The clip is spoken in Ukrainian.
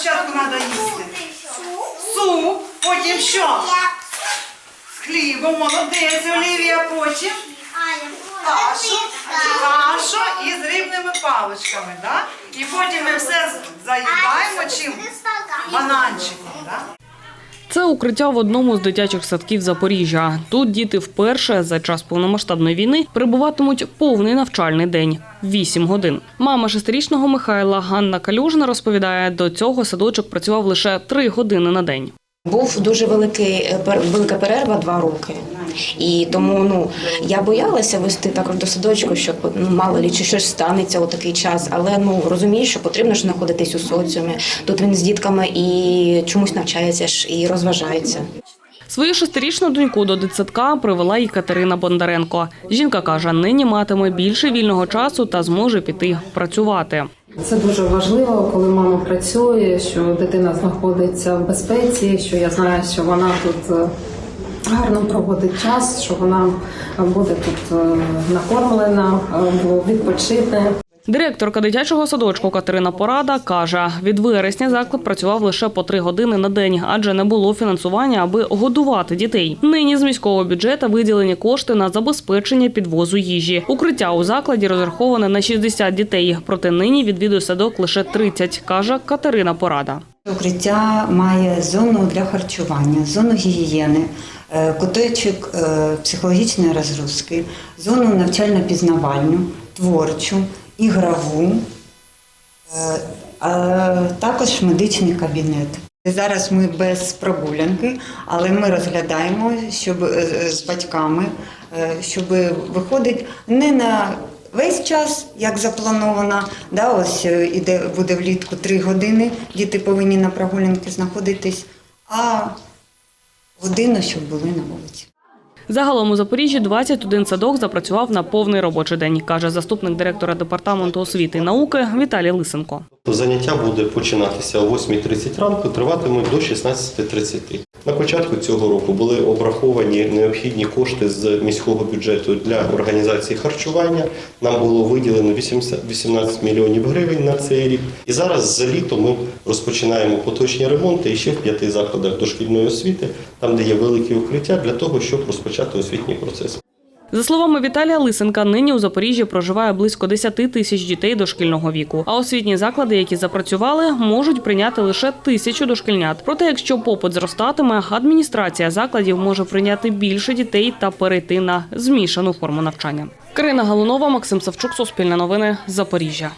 спочатку треба їсти? Суп, потім що? З хлібом, молодець, Олівія, потім кашу, кашу з рибними паличками, да? І потім ми все заїдаємо чим? Бананчиком, да? Це укриття в одному з дитячих садків Запоріжжя. Тут діти вперше за час повномасштабної війни перебуватимуть повний навчальний день вісім годин. Мама шестирічного Михайла Ганна Калюжна розповідає, до цього садочок працював лише три години на день. Був дуже великий е, велика перерва два роки. І тому ну я боялася вести також до садочку, щоб ну мало лі чи щось станеться у такий час. Але ну розумію, що потрібно ж знаходитись у соціумі. Тут він з дітками і чомусь навчається ж і розважається. Свою шестирічну доньку до дитсадка привела і Катерина Бондаренко. Жінка каже, нині матиме більше вільного часу та зможе піти працювати. Це дуже важливо, коли мама працює, що дитина знаходиться в безпеці, що я знаю, що вона тут е, гарно проводить час, що вона буде тут е, накормлена, е, відпочити. Директорка дитячого садочку Катерина Порада каже, від вересня заклад працював лише по три години на день, адже не було фінансування, аби годувати дітей. Нині з міського бюджету виділені кошти на забезпечення підвозу їжі. Укриття у закладі розраховане на 60 дітей. Проте нині відвідує садок лише 30, каже Катерина Порада. Укриття має зону для харчування, зону гігієни, е, куточок е, психологічної розгрузки, зону навчально-пізнавальну, творчу, ігрову, е, а також медичний кабінет. Зараз ми без прогулянки, але ми розглядаємо, щоб е, з батьками, е, щоб виходить не на весь час, як заплановано. Да, ось іде буде влітку три години. Діти повинні на прогулянки знаходитись, а годину, щоб були на вулиці. Загалом у Запоріжжі 21 садок запрацював на повний робочий день, каже заступник директора департаменту освіти і науки Віталій Лисенко. Заняття буде починатися о 8.30 ранку, триватиме до 16.30. На початку цього року були обраховані необхідні кошти з міського бюджету для організації харчування. Нам було виділено 80 18 мільйонів гривень на цей рік. І зараз за літо ми розпочинаємо поточні ремонти і ще в п'яти закладах дошкільної освіти, там де є великі укриття, для того, щоб розпочати освітній процес. За словами Віталія Лисенка, нині у Запоріжжі проживає близько 10 тисяч дітей дошкільного віку. А освітні заклади, які запрацювали, можуть прийняти лише тисячу дошкільнят. Проте, якщо попит зростатиме, адміністрація закладів може прийняти більше дітей та перейти на змішану форму навчання. Карина Галунова, Максим Савчук, Суспільне новини, Запоріжжя.